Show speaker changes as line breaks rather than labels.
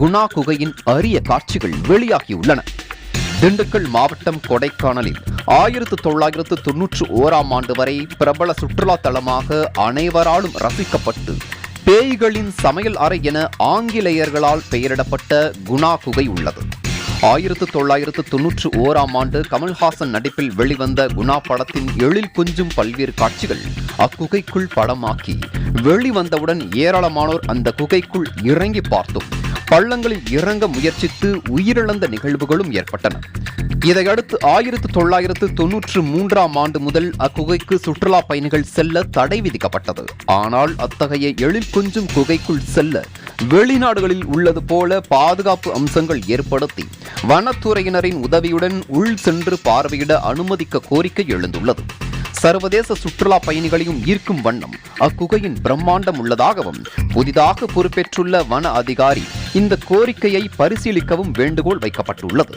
குணா குகையின் அரிய காட்சிகள் வெளியாகியுள்ளன. திண்டுக்கல் மாவட்டம் கொடைக்கானலில் ஆயிரத்து தொள்ளாயிரத்து தொன்னூற்று ஓராம் ஆண்டு வரை பிரபல சுற்றுலா தலமாக அனைவராலும் ரசிக்கப்பட்டு பேய்களின் சமையல் அறை என ஆங்கிலேயர்களால் பெயரிடப்பட்ட குணா குகை உள்ளது. ஆயிரத்து தொள்ளாயிரத்து தொன்னூற்று ஓராம் ஆண்டு கமல்ஹாசன் நடிப்பில் வெளிவந்த குணா படத்தின் எழில் கொஞ்சும் பல்வேறு காட்சிகள் அக்குகைக்குள் படமாக்கி வெளிவந்தவுடன் ஏராளமானோர் அந்த குகைக்குள் இறங்கி பார்த்தோம். பள்ளங்களில் இறங்க முயற்சித்து உயிரிழந்த நிகழ்வுகளும் ஏற்பட்டன. இதையடுத்து ஆயிரத்து தொள்ளாயிரத்து தொன்னூற்று மூன்றாம் ஆண்டு முதல் அக்குகைக்கு சுற்றுலா பயணிகள் செல்ல தடை விதிக்கப்பட்டது. ஆனால் அத்தகைய எழில் கொஞ்சும் குகைக்குள் செல்ல வெளிநாடுகளில் உள்ளது போல பாதுகாப்பு அம்சங்கள் ஏற்படுத்தி வனத்துறையினரின் உதவியுடன் உள் சென்று பார்வையிட அனுமதிக்க கோரிக்கை எழுந்துள்ளது. சர்வதேச சுற்றுலா பயணிகளையும் ஈர்க்கும் வண்ணம் அக்குகையின் பிரம்மாண்டம் உள்ளதாகவும் புதிதாக பொறுப்பேற்றுள்ள வன அதிகாரி இந்த கோரிக்கையை பரிசீலிக்கவும் வேண்டுகோள் வைக்கப்பட்டுள்ளது.